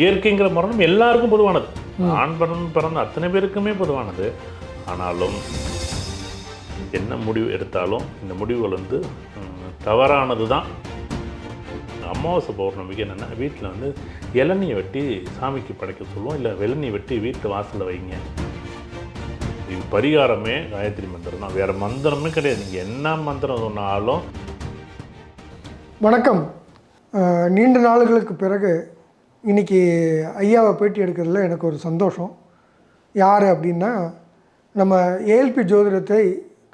இயற்கைங்கிற மரணம் எல்லாருக்கும் பொதுவானது. ஆண் பிறந்து பிறந்த அத்தனை பேருக்குமே பொதுவானது. ஆனாலும் என்ன முடிவு எடுத்தாலும் இந்த முடிவுகள் வந்து தவறானது தான் அமாவாசை பௌர்ணமிக்கு என்னென்னா வீட்டில் வந்து இளநியை வெட்டி சாமிக்கு படைக்க சொல்லுவோம். இல்லை வெள்ளநியை வெட்டி வீட்டு வாசலில் வைங்க. இது பரிகாரமே காயத்ரி மந்திரம் தான். வேறு மந்திரமே கிடையாது. நீங்கள் என்ன மந்திரம் சொன்னாலும் வணக்கம். நீண்ட நாளுகளுக்கு பிறகு இன்னைக்கு ஐயாவை பேட்டி எடுக்கிறதுல எனக்கு ஒரு சந்தோஷம். யார் அப்படின்னா நம்ம ஏஎல்பி ஜோதிடத்தை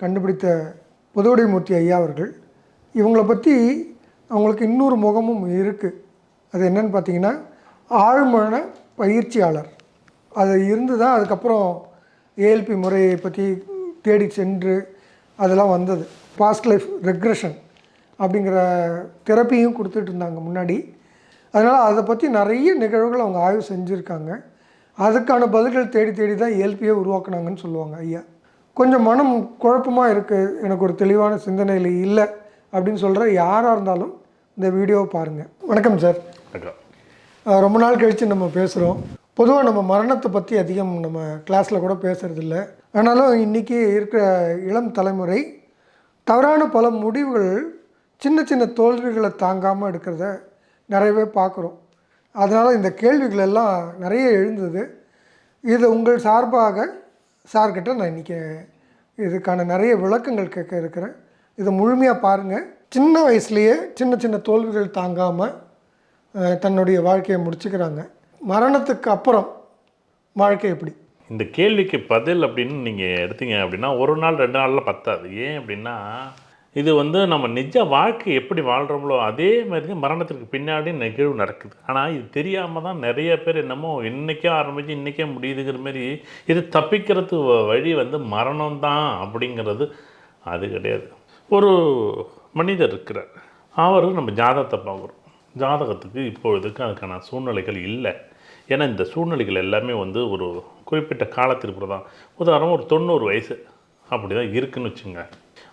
கண்டுபிடித்த புதுவடைமூர்த்தி ஐயா அவர்கள். இவங்கள பற்றி அவங்களுக்கு இன்னொரு முகமும் இருக்குது அது என்னன்னு பார்த்தீங்கன்னா ஆழ்மன பயிற்சியாளர். அது இருந்து தான் அதுக்கப்புறம் ஏஎல்பி முறையை பற்றி தேடி சென்று அதெல்லாம் வந்தது. பாஸ்ட் லைஃப் ரெக்ரெஷன் அப்படிங்கிற தெரப்பியும் கொடுத்துட்டு இருந்தாங்க முன்னாடி. அதனால் அதை பற்றி நிறைய நிகழ்வுகள் அவங்க ஆய்வு செஞ்சுருக்காங்க. அதுக்கான பதில்கள் தேடி தேடி தான் ஏஎல்பியை உருவாக்குனாங்கன்னு சொல்லுவாங்க ஐயா. கொஞ்சம் மனம் குழப்பமாக இருக்குது எனக்கு ஒரு தெளிவான சிந்தனையில் இல்லை அப்படின்னு சொல்கிற யாராக இருந்தாலும் இந்த வீடியோவை பாருங்கள் வணக்கம் சார். அஹ் ரொம்ப நாள் கழித்து நம்ம பேசுகிறோம் பொதுவாக நம்ம மரணத்தை பற்றி அதிகம் நம்ம கிளாஸில் கூட பேசுகிறதில்ல ஆனாலும் இன்றைக்கி இருக்கிற இளம் தலைமுறை தவறான பல முடிவுகள் சின்ன சின்ன தோல்விகளை தாங்காமல் எடுக்கிறத நிறையவே பார்க்குறோம். அதனால் இந்த கேள்விகள் எல்லாம் நிறைய எழுந்தது. இது உங்கள் சார்பாக சார்கிட்ட நான் இன்றைக்கி இதுக்கான நிறைய விளக்கங்கள் கேட்க இருக்கிறேன். இதை முழுமையாக பாருங்கள் சின்ன வயசுலேயே சின்ன சின்ன தோல்விகள் தாங்காமல் தன்னுடைய வாழ்க்கையை முடிச்சுக்கிறாங்க. மரணத்துக்கு அப்புறம் வாழ்க்கை எப்படி? இந்த கேள்விக்கு பதில் அப்படின்னு நீங்கள் எடுத்தீங்க அப்படின்னா ஒரு நாள் ரெண்டு நாளில் பத்தாது. ஏன் அப்படின்னா இது வந்து நம்ம நிஜ வாழ்க்கை எப்படி வாழ்கிறோமோ அதே மாதிரி தான் மரணத்திற்கு பின்னாடி நிகழ்வு நடக்குது. ஆனால் இது தெரியாமல் தான் நிறைய பேர் என்னமோ இன்றைக்கே ஆரம்பித்து இன்றைக்கே முடியுதுங்கிற மாதிரி இது தப்பிக்கிறது வ- வழி வந்து மரணம் தான் அப்படிங்கிறது அது கிடையாது. ஒரு மனிதர் இருக்கிறார். அவர் நம்ம ஜாதகத்தை பார்க்குறோம். ஜாதகத்துக்கு இப்பொழுதுக்கு அதுக்கான சூழ்நிலைகள் இல்லை. ஏன்னா இந்த சூழ்நிலைகள் எல்லாமே வந்து ஒரு குறிப்பிட்ட காலத்திற்கு தான் உதாரணம் ஒரு தொண்ணூறு வயசு அப்படி தான் இருக்குன்னு வச்சுங்க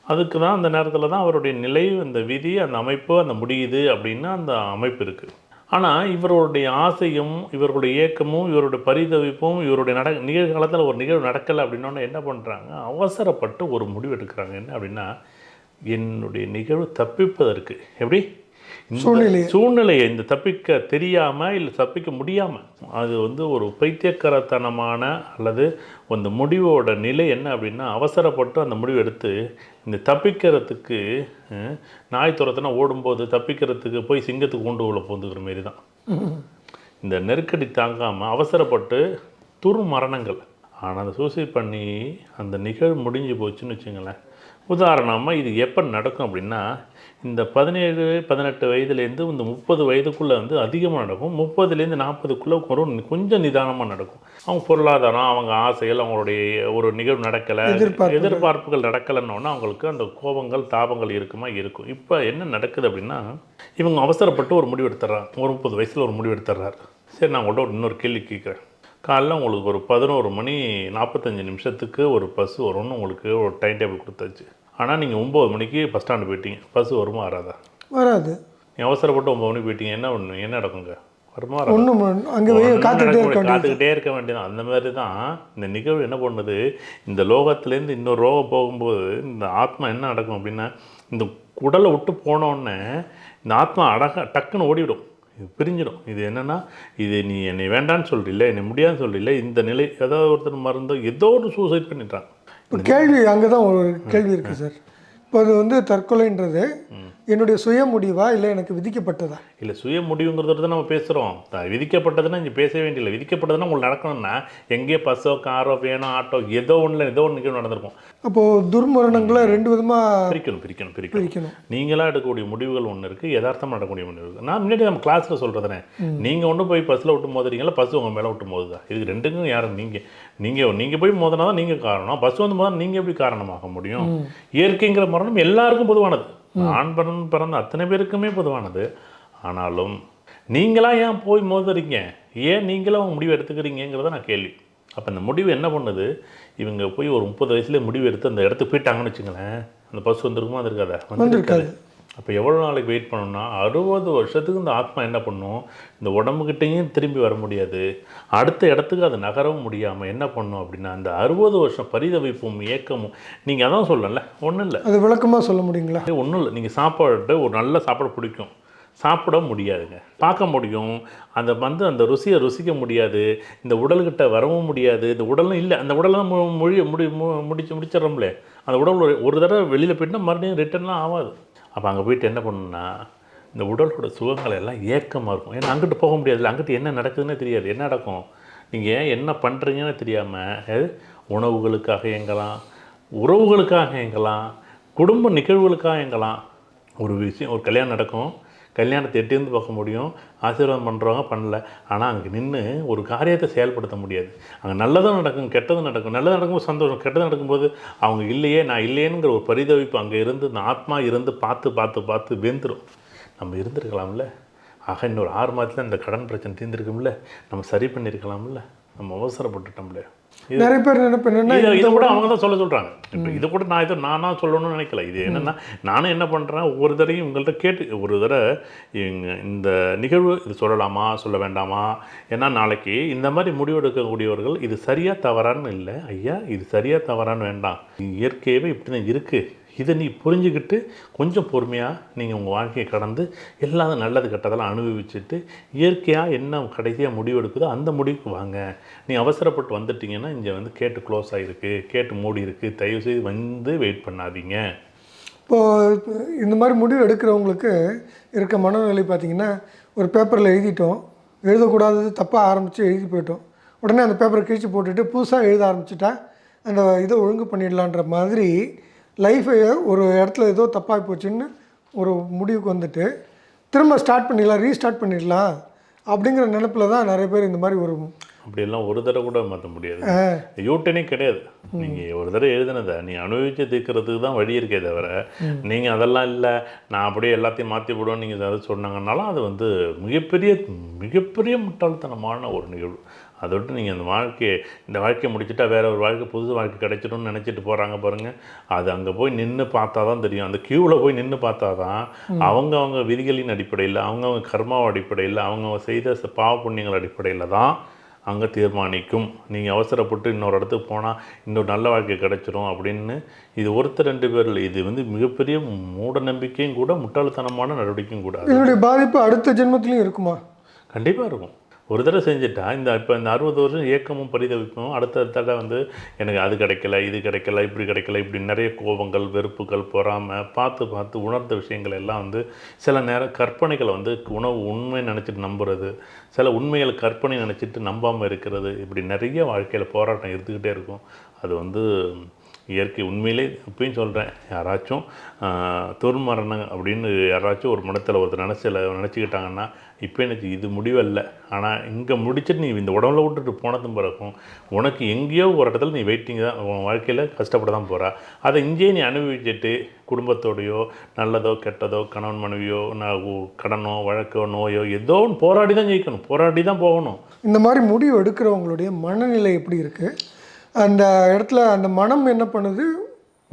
அதுக்கு தான் அந்த நேரத்தில் தான் அவருடைய நிலை அந்த விதி அந்த அமைப்பு அந்த முடியுது அப்படின்னு அந்த அமைப்பு இருக்குது ஆனால் இவருடைய ஆசையும் இவர்களுடைய இயக்கமும் இவருடைய பரிதவிப்பும் இவருடைய நட நிகழ்காலத்தில் ஒரு நிகழ்வு நடக்கலை அப்படின்னோடனே என்ன பண்ணுறாங்க அவசரப்பட்டு ஒரு முடிவு எடுக்கிறாங்க. என்ன அப்படின்னா என்னுடைய நிகழ்வு தப்பிப்பதற்கு. எப்படி? இந்த சூழ்நிலையை. சூழ்நிலையை இந்த தப்பிக்க தெரியாமல் இல்லை தப்பிக்க முடியாமல் அது வந்து ஒரு பைத்தியக்காரத்தனமான அல்லது அந்த முடிவோட நிலை என்ன அப்படின்னா அவசரப்பட்டு அந்த முடிவு எடுத்து இந்த தப்பிக்கிறதுக்கு நாய் துரத்தினா ஓடும்போது தப்பிக்கிறதுக்கு போய் சிங்கத்துக்கு கொண்டு உள்ள போந்துக்கிற மாரி தான் இந்த நெருக்கடி தாங்காமல் அவசரப்பட்டு துரு மரணங்கள் ஆனால் அதை சூசைட் பண்ணி அந்த நிகழ்வு முடிஞ்சு போச்சுன்னு வச்சுங்களேன். உதாரணமாக இது எப்போ நடக்கும் அப்படின்னா இந்த பதினேழு பதினெட்டு வயதுலேருந்து இந்த முப்பது வயதுக்குள்ளே வந்து அதிகமாக நடக்கும். முப்பதுலேருந்து நாற்பதுக்குள்ளே ஒரு கொஞ்சம் நிதானமாக நடக்கும். அவங்க பொருளாதாரம் அவங்க ஆசைகள் அவங்களுடைய ஒரு நிகழ்வு நடக்கலை. எதிர்பார்ப்புகள். நடக்கலைன்னொன்னே அவங்களுக்கு அந்த கோபங்கள் தாபங்கள் இருக்குமா? இருக்கும். இப்போ என்ன நடக்குது அப்படின்னா இவங்க அவசரப்பட்டு ஒரு முடிவு எடுத்துறாங்க ஒரு முப்பது வயசில் ஒரு முடிவு எடுத்துறாரு சரி நான் உங்கள்கிட்ட ஒரு இன்னொரு கேள்வி கேட்குறேன். காலைல உங்களுக்கு ஒரு பதினோரு மணி நாற்பத்தஞ்சு நிமிஷத்துக்கு ஒரு பஸ் வரும்னு உங்களுக்கு ஒரு டைம் டேபிள் கொடுத்தாச்சு. ஆனால் நீங்கள் ஒம்பது மணிக்கு பஸ் ஸ்டாண்டு போயிட்டீங்க. பஸ் வருமா வராதா? வராது. நீங்கள் அவசரப்பட்டு ஒம்பது மணிக்கு போயிட்டீங்க. என்ன ஒன்று என்ன நடக்குங்க? வருமா? ஒன்றும் அங்கே காத்துக்கிட்டே இருக்க. வேண்டியது. வேண்டியதான் அந்த மாதிரி தான் இந்த நிகழ்வு என்ன பண்ணுது? இந்த லோகத்துலேருந்து இன்னொரு ரோகம் போகும்போது இந்த ஆத்மா என்ன நடக்கும் அப்படின்னா இந்த உடலை விட்டு போனோடனே இந்த ஆத்மா அழகா டக்குன்னு ஓடிவிடும். பிரிஞ்சிடும். இது என்னன்னா இது நீ என்னை வேண்டான்னு சொல்றீல்ல என்னை முடியாதுன்னு சொல்றீல்ல இந்த நிலை ஏதாவது ஒருத்தர் மறந்தோ ஏதோ ஒரு சூசைட் பண்ணிட்டான் இப்போ கேள்வி அங்கே தான் ஒரு கேள்வி இருக்குது சார். இப்போ அது வந்து தற்கொலைன்றது. என்னுடைய சுய முடிவா இல்லை எனக்கு விதிக்கப்பட்டதா? இல்லை சுய முடிவுங்கிறத நம்ம பேசுகிறோம் விதிக்கப்பட்டதுன்னா இங்கே பேச வேண்டியதில்லை. விதிக்கப்பட்டதுன்னா உங்களுக்கு நடக்கணும்னா எங்கேயோ பஸ்ஸோ காரோ வேனோ ஆட்டோ ஏதோ ஒன்றில் ஏதோ ஒன்று நடந்திருக்கும். அப்போது துர்மரணங்களை ரெண்டு விதமாக பிரிக்கணும் பிரிக்கணும் பிரிக்கணும். பிரிக்கணும். நீங்களா எடுக்கக்கூடிய முடிவுகள் ஒன்று இருக்குது யதார்த்தமாக நடக்கக்கூடிய முடிவு இருக்குது நான் முன்னாடி நம்ம கிளாஸில் சொல்கிறதுனே நீங்கள் ஒன்று போய் பஸ்ஸில் விட்டு மோதுறீங்களா பஸ் உங்கள் மேலே விட்டு மோதுதா இதுக்கு ரெண்டுக்கும் யாரும் நீங்கள் நீங்கள் நீங்கள் போய் மோதினா தான் நீங்கள் காரணம். பஸ் வந்து மோதினா நீங்கள் எப்படி காரணமாக முடியும்? இயற்கைங்கிற மரணம் எல்லாருக்கும் பொதுவானது. ஆண் பிறந்து பிறந்த அத்தனை பேருக்குமே பொதுவானது. ஆனாலும் நீங்களா ஏன் போய் மோதுறீங்க? ஏன் நீங்களா உங்க முடிவு எடுத்துக்கிறீங்கிறத நான் கேள்வி. அப்போ அந்த முடிவு என்ன பண்ணுது? இவங்க போய் ஒரு முப்பது வயசுல முடிவு எடுத்து அந்த இடத்துக்கு போயிட்டாங்கன்னு வச்சுங்களேன். அந்த பஸ் வந்திருக்குமா? வந்திருக்காதா. வந்திருக்காது. அப்போ எவ்வளோ நாளைக்கு வெயிட் பண்ணணும்னா அறுபது வருஷத்துக்கு இந்த ஆத்மா என்ன பண்ணும்? இந்த உடம்புக்கிட்டேயும் திரும்பி வர முடியாது. அடுத்த இடத்துக்கு அது நகரவும் முடியாமல் என்ன பண்ணும் அப்படின்னா அந்த அறுபது வருஷம் பரிதவிப்பும் ஏக்கமும் நீங்கள் அதான் சொல்லல ஒன்றும் இல்லை. அது விளக்கமாக சொல்ல முடியுங்களா? ஒன்றும் இல்லை. நீங்கள் சாப்பாடு ஒரு நல்ல சாப்பாடு பிடிக்கும். சாப்பிட முடியாதுங்க. பார்க்க முடியும். அந்த வந்து அந்த ருசியை ருசிக்க முடியாது. இந்த உடல்கிட்ட வரவும் முடியாது. இந்த உடலும் இல்லை. அந்த உடலாம் மொழி முடி முடிச்சு முடிச்சிடறோம்லே. அந்த உடல் ஒரு தடவை வெளியில் போயிட்டா மறுபடியும் ரிட்டர்ன்லாம் ஆகாது. அப்போ அங்கே போயிட்டு என்ன பண்ணணும்னா இந்த உடலோட சுகங்கள் எல்லாம் ஏக்கமாக இருக்கும். ஏன்னா அங்கிட்டு போக முடியாதுல்ல. அங்கிட்டு என்ன நடக்குதுன்னே தெரியாது. என்ன நடக்கும்? நீங்கள் என்ன பண்ணுறீங்கன்னு தெரியாமல் உணவுகளுக்காக எங்கலாம் உறவுகளுக்காக எங்கலாம் குடும்ப நிகழ்வுகளுக்காக எங்கலாம் ஒரு விஷயம் ஒரு கல்யாணம் நடக்கும். கல்யாணத்தை எட்டிருந்து பார்க்க முடியும் ஆசீர்வாதம் பண்ணுறவங்க பண்ணல. ஆனால் அங்கே நின்று ஒரு காரியத்தை செயல்படுத்த முடியாது. அங்கே நல்லதும் நடக்கும் கெட்டதும் நடக்கும். நல்லது நடக்கும்போது சந்தோஷம் கெட்டது நடக்கும்போது அவங்க இல்லையே நான் இல்லையேங்கிற ஒரு பரிதவிப்பு அங்கே இருந்து இந்த ஆத்மா இருந்து பார்த்து பார்த்து பார்த்து வெந்துடும் நம்ம இருந்திருக்கலாம்ல? ஆக இன்னொரு ஆறு மாதத்தில் இந்த கடன் பிரச்சனை தீர்ந்துருக்கும்ல? நம்ம சரி பண்ணியிருக்கலாம்ல நம்ம அவசரப்பட்டுட்டோம்ல? நிறைய பேர் நினைப்பு என்னன்னா இதை கூட அவங்க தான் சொல்ல சொல்கிறாங்க இப்போ இதை கூட நான் இதை நானா சொல்லணும்னு நினைக்கல. இது என்னென்னா நானும் என்ன பண்ணுறேன் ஒவ்வொரு தடவையும் உங்கள்கிட்ட கேட்டு ஒரு தடவை இந்த நிகழ்வு இது சொல்லலாமா சொல்ல வேண்டாமா? ஏன்னா நாளைக்கு இந்த மாதிரி முடிவெடுக்கக்கூடியவர்கள் இது சரியா தவறான்னு இல்லை. ஐயா இது சரியா தவறான்னு வேண்டாம். இயற்கையவே இப்படி தான் இருக்குது இதை நீ புரிஞ்சுக்கிட்டு கொஞ்சம் பொறுமையாக நீங்கள் உங்கள் வாழ்க்கையை கடந்து எல்லாரும் நல்லது கெட்டதெல்லாம் அனுபவிச்சுட்டு இயற்கையாக என்ன கடைசியாக முடிவு எடுக்குதோ அந்த முடிவுக்கு வாங்க. நீ அவசரப்பட்டு வந்துட்டிங்கன்னா இங்கே வந்து கேட்டு க்ளோஸ் ஆகிருக்கு கேட்டு மூடி இருக்குது தயவு செய்து வந்து வெயிட் பண்ணாதீங்க. இப்போது இந்த மாதிரி முடிவு எடுக்கிறவங்களுக்கு இருக்க மனநிலை பார்த்தீங்கன்னா ஒரு பேப்பரில் எழுதிட்டோம் எழுதக்கூடாதது தப்பாக ஆரம்பித்து எழுதி போயிட்டோம். உடனே அந்த பேப்பரை கிழிச்சு போட்டுட்டு புதுசாக எழுத ஆரம்பிச்சிட்டா அந்த இதை ஒழுங்கு பண்ணிடலான்ற மாதிரி லைஃபை ஒரு இடத்துல ஏதோ தப்பாகி போச்சுன்னு ஒரு முடிவுக்கு வந்துட்டு திரும்ப ஸ்டார்ட் பண்ணிடலாம் ரீஸ்டார்ட் பண்ணிடலாம் அப்படிங்கிற நினப்பில் தான் நிறைய பேர் இந்த மாதிரி ஒரு அப்படியெல்லாம் ஒரு தடவை கூட மாற்ற முடியாது. யூட்டனே கிடையாது. நீங்கள் ஒரு தடவை எழுதுனதை நீ அனுபவிச்சு தீர்க்கறதுக்கு தான் வழி இருக்கே தவிர நீங்கள் அதெல்லாம் இல்லை நான் அப்படியே எல்லாத்தையும் மாற்றி விடுவோம் நீங்கள் ஏதாவது சொன்னாங்கன்னாலும் அது வந்து மிகப்பெரிய மிகப்பெரிய முட்டாள்தனமான ஒரு நிகழ்வு. அதை விட்டு நீங்கள் அந்த வாழ்க்கையை இந்த வாழ்க்கையை முடிச்சுட்டா வேற ஒரு வாழ்க்கை புது வாழ்க்கை கிடைச்சிடும்னு நினச்சிட்டு போகிறாங்க பாருங்கள் அது அங்கே போய் நின்று பார்த்தா தான் தெரியும். அந்த க்யூவில் போய் நின்று பார்த்தா தான் அவங்க அவங்க விதிகளின் அடிப்படையில் அவங்கவுங்க கர்மாவை அடிப்படையில் அவங்க செய்த பாவ புண்ணியங்கள் அடிப்படையில் தான் அங்கே தீர்மானிக்கும். நீங்கள் அவசரப்பட்டு இன்னொரு இடத்துக்கு போனால் இன்னொரு நல்ல வாழ்க்கை கிடைச்சிரும் அப்படின்னு இது ஒருத்தர் ரெண்டு பேர் இல்லை இது வந்து மிகப்பெரிய மூட நம்பிக்கையும் கூட முட்டாள்தனமான நடவடிக்கையும் கூட. இதனுடைய பாதிப்பு அடுத்த ஜென்மத்திலையும் இருக்குமா? கண்டிப்பாக இருக்கும். ஒரு தடவை செஞ்சுட்டா இந்த இப்போ இந்த அறுபது வருஷம் ஏக்கமும் பரிதவிப்பும் அடுத்த தடவை வந்து எனக்கு அது கிடைக்கல இது கிடைக்கல இப்படி கிடைக்கல இப்படி நிறைய கோபங்கள் வெறுப்புகள் பொறாமல் பார்த்து பார்த்து உணர்ந்த விஷயங்கள் எல்லாம் வந்து சில நேரம் கற்பனைகளை வந்து உணவு உண்மை நினச்சிட்டு நம்புறது சில உண்மைகளை கற்பனை நினச்சிட்டு நம்பாமல் இருக்கிறது இப்படி நிறைய வாழ்க்கையில் போராட்டம் இருந்துக்கிட்டே இருக்கும். அது வந்து இயற்கை உண்மையிலே இப்பயும் சொல்கிறேன் யாராச்சும் துர்மரணம் அப்படின்னு யாராச்சும் ஒரு மனத்தில் ஒருத்தர் நினச்சல நினச்சிக்கிட்டாங்கன்னா இப்போ எனக்கு இது முடிவல்ல. ஆனால் இங்கே முடிச்சுட்டு நீ இந்த உடம்புல விட்டுட்டு போனதும் பிறக்கும் உனக்கு எங்கேயோ ஒரு இடத்துல நீ வெயிட்டிங் தான் உன் வாழ்க்கையில் கஷ்டப்பட தான் போகிறா அதை இங்கேயே நீ அனுபவிச்சுட்டு குடும்பத்தோடையோ நல்லதோ கெட்டதோ கணவன் மனைவியோ நான் கடனோ வழக்கோ நோயோ ஏதோ ஒன்று போராடி தான் ஜெயிக்கணும். போராடி தான் போகணும். இந்த மாதிரி முடிவு எடுக்கிறவங்களுடைய மனநிலை எப்படி இருக்குது அந்த இடத்துல அந்த மனம் என்ன பண்ணுது?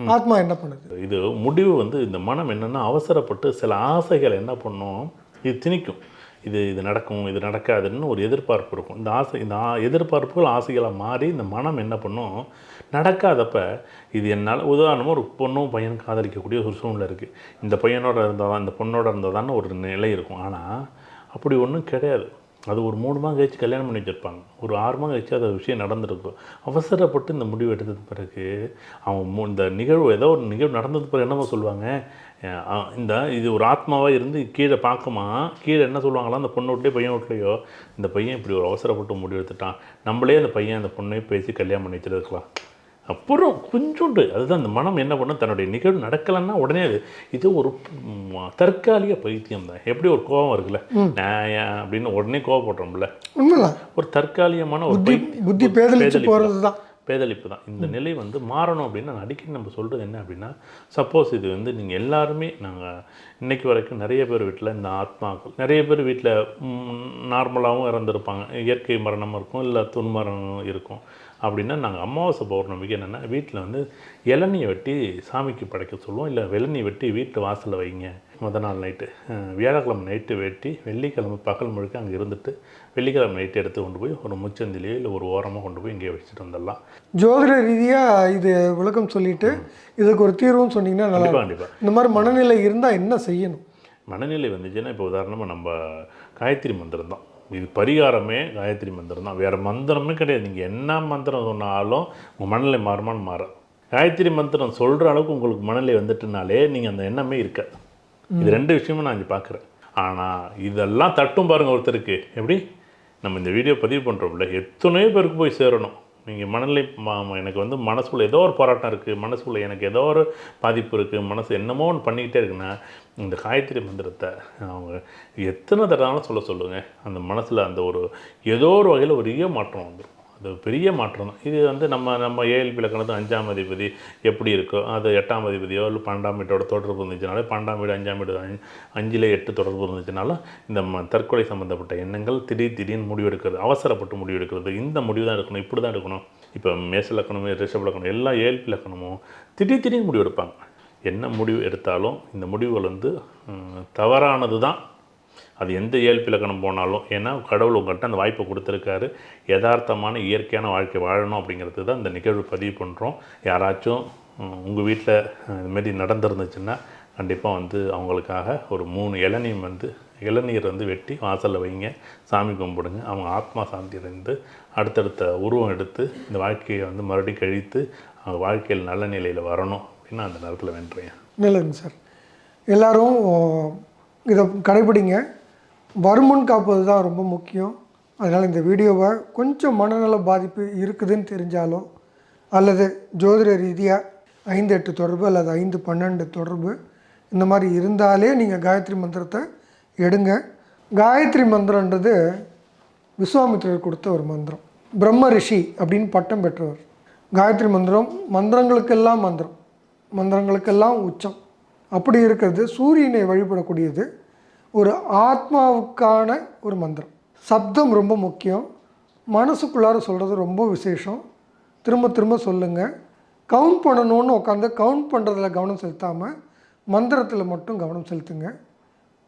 ஆத்மா என்ன பண்ணுது? இது முடிவு வந்து இந்த மனம் என்னென்னா அவசரப்பட்டு சில ஆசைகள் என்ன பண்ணும்? இது திணிக்கும். இது இது நடக்கும் இது நடக்காதுன்னு ஒரு எதிர்பார்ப்பு இருக்கும். இந்த ஆசை இந்த ஆ- எதிர்பார்ப்புகள் ஆசைகளாக மாறி இந்த மனம் என்ன பண்ணும்? நடக்காதப்ப இது என்னால் உதாரணமாக ஒரு பொண்ணும் பையனும் காதலிக்கக்கூடிய ஒரு சூழ்நிலை இருக்குது இந்த பையனோட இருந்தால் தான் இந்த பொண்ணோட இருந்தால் தான் ஒரு நிலை இருக்கும். ஆனால் அப்படி ஒன்றும் கிடையாது. அது ஒரு மூணு மாதம் கழிச்சு கல்யாணம் பண்ணி வச்சிருப்பாங்க. ஒரு ஆறு மாதம் கழிச்சு அது விஷயம் நடந்திருக்கும். அவசரப்பட்டு இந்த முடிவு எடுத்தது பிறகு அவன் மு- இந்த நிகழ்வு ஏதோ ஒரு நிகழ்வு நடந்தது பிறகு என்னமோ சொல்லுவாங்க இந்த இது ஒரு ஆத்மாவாக இருந்து கீழே பார்க்குமா? கீழே என்ன சொல்லுவாங்களா? அந்த பொண்ணு விட்லையோ பையன் விட்லையோ? இந்த பையன் இப்படி ஒரு அவசரப்பட்டு முடிவு எடுத்துட்டான். நம்மளே அந்த பையன் அந்த பொண்ணையும் பேசி கல்யாணம் பண்ணி வச்சிருக்கலாம். அப்புறம் கொஞ்சோண்டு. அதுதான் அந்த மனம் என்ன பண்ணும்? தன்னுடைய நிகழ்வு நடக்கலைன்னா உடனே அது இது ஒரு தற்காலிக பைத்தியம் தான். எப்படி ஒரு கோபம் இருக்குல்ல? நான் அப்படின்னு உடனே கோவப்படுறோம்ல ஒரு தற்காலிகமான ஒரு புத்தி பேதலிச்சு போகிறது தான். பேதலிப்பு தான். இந்த நிலை வந்து மாறணும் அப்படின்னு நான் அடிக்கடி நம்ம சொல்கிறது என்ன அப்படின்னா சப்போஸ் இது வந்து நீங்கள் எல்லாருமே நாங்கள் இன்னைக்கு வரைக்கும் நிறைய பேர் வீட்டில் இந்த ஆத்மாக்கள் நிறைய பேர் வீட்டில் நார்மலாகவும் இறந்துருப்பாங்க. இயற்கை மரணம் இருக்கும் இல்லை துன்மரணம் இருக்கும். அப்படின்னா நாங்கள் அமாவாசை பௌர்ணமிக்கு என்னென்னா வீட்டில் வந்து இளநியை வெட்டி சாமிக்கு படைக்க சொல்லுவோம். இல்லை இளநியை வெட்டி வீட்டு வாசலில் வைங்க. முத நாள் நைட்டு. வியாழக்கிழமை நைட்டு வெட்டி வெள்ளிக்கிழமை பகல் முழுக்க அங்கே இருந்துட்டு வெள்ளிக்கிழமை நைட்டு எடுத்து கொண்டு போய் ஒரு முச்சந்திலேயோ இல்லை ஒரு ஓரமாக கொண்டு போய் இங்கே வச்சுட்டு வந்துடலாம். ஜோதிட ரீதியாக இது விளக்கம் சொல்லிட்டு இதுக்கு ஒரு தீர்வும் சொன்னீங்கன்னா நல்லா. கண்டிப்பாக இந்த மாதிரி மனநிலை இருந்தால் என்ன செய்யணும்? மனநிலை வந்துச்சுன்னா இப்போ உதாரணமாக நம்ம காயத்ரி மந்திரம் தான். இது பரிகாரமே காயத்ரி மந்திரம் தான். வேறு மந்திரமே கிடையாது. நீங்கள் என்ன மந்திரம் சொன்னாலும் உங்கள் மனநிலை மாறுமான்னு மாறும் காயத்ரி மந்திரம் சொல்கிற அளவுக்கு உங்களுக்கு மனநிலை வந்துட்டுனாலே நீங்கள் அந்த எண்ணமே இருக்க. இது ரெண்டு விஷயமும் நான் இங்கே பார்க்குறேன் ஆனால் இதெல்லாம் தட்டும் பாருங்கள் ஒருத்தருக்கு. எப்படி? நம்ம இந்த வீடியோ பதிவு பண்ணுறோம்ல எத்தனையோ பேருக்கு போய் சேரணும். நீங்கள் மனநிலை எனக்கு வந்து மனசுக்குள்ள ஏதோ ஒரு போராட்டம் இருக்குது மனசுக்குள்ளே எனக்கு ஏதோ ஒரு பாதிப்பு இருக்குது மனசு என்னமோ ஒன்று பண்ணிக்கிட்டே இருக்குன்னா இந்த காயத்ரி மந்திரத்தை அவங்க எத்தனை தடவை சொல்ல சொல்லுங்கள் அந்த மனசில் அந்த ஒரு ஏதோ ஒரு வகையில் ஒரு ஈய மாற்றம் வந்துடும் அது பெரிய மாற்றம் தான். இது வந்து நம்ம நம்ம ஏஎல்பி இலக்கணத்து அஞ்சாம் அதிபதி எப்படி இருக்கோ அது எட்டாம் அதிபதியோ இல்லை பன்னெண்டாம் வீட்டோட தொடர்பு இருந்துச்சுனாலே பன்னெண்டாம் வீடு அஞ்சாம் வீடு அஞ்சு அஞ்சில் எட்டு தொடர்பு இருந்துச்சுனால இந்த ம- தற்கொலை சம்மந்தப்பட்ட எண்ணங்கள் திடீர் திடீர்னு முடிவெடுக்கிறது அவசரப்பட்டு முடிவெடுக்கிறது இந்த முடிவு தான் எடுக்கணும் இப்படி தான் எடுக்கணும். இப்போ மேச லக்கணம் ரிஷப் லக்கணம் எல்லா ஏஎல்பி லக்கணமும் திடீர் திடீர்னு முடிவு எடுப்பாங்க என்ன முடிவு எடுத்தாலும் இந்த முடிவுகள் வந்து தவறானது தான் அது எந்த இயல்பு இலக்கணம் போனாலும் ஏன்னா கடவுள் உங்கள்கிட்ட அந்த வாய்ப்பை கொடுத்துருக்காரு. யதார்த்தமான இயற்கையான வாழ்க்கை வாழணும் அப்படிங்கிறது தான் இந்த நிகழ்வு பதிவு பண்ணுறோம் யாராச்சும் உங்கள் வீட்டில் இதுமாரி நடந்துருந்துச்சுன்னா கண்டிப்பாக வந்து அவங்களுக்காக ஒரு மூணு இளநீர் வந்து இளநீர் வந்து வெட்டி வாசலில் வைங்க. சாமி கும்பிடுங்க. அவங்க ஆத்மா சாந்தி அடைந்து அடுத்தடுத்த உருவம் எடுத்து இந்த வாழ்க்கையை வந்து மறுபடியும் கழித்து அவங்க வாழ்க்கையில் நல்ல நிலையில் வரணும் அப்படின்னு அந்த நேரத்தில் வேண்டுறேன் நல்லதுங்க சார். எல்லோரும் இதை கடைபிடிங்க. வருமுன் காப்பது தான் ரொம்ப முக்கியம். அதனால் இந்த வீடியோவை கொஞ்சம் மனநல பாதிப்பு இருக்குதுன்னு தெரிஞ்சாலும் அல்லது ஜோதிட ரீதியாக ஐந்து எட்டு தொடர்பு அல்லது ஐந்து பன்னெண்டு தொடர்பு இந்த மாதிரி இருந்தாலே நீங்கள் காயத்ரி மந்திரத்தை எடுங்க. காயத்ரி மந்திரன்றது விஸ்வாமித்திரர் கொடுத்த ஒரு மந்திரம். பிரம்ம ரிஷி அப்படின்னு பட்டம் பெற்றவர். காயத்ரி மந்திரம் மந்திரங்களுக்கெல்லாம் மந்திரம் மந்திரங்களுக்கெல்லாம் உச்சம். அப்படி இருக்கிறது சூரியனை வழிபடக்கூடியது ஒரு ஆத்மாவுக்கான ஒரு மந்திரம். சப்தம் ரொம்ப முக்கியம். மனசுக்குள்ளார சொல்கிறது ரொம்ப விசேஷம். திரும்ப திரும்ப சொல்லுங்கள் கவுண்ட் பண்ணணும்னு உட்காந்து கவுண்ட் பண்ணுறதில் கவனம் செலுத்தாமல் மந்திரத்தில் மட்டும் கவனம் செலுத்துங்க.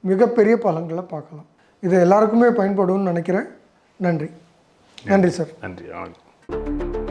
மிகப்பெரிய பலன்களை பார்க்கலாம். இது எல்லாருக்குமே பயன்படும்னு நினைக்கிறேன். நன்றி. நன்றி சார் நன்றி வணக்கம்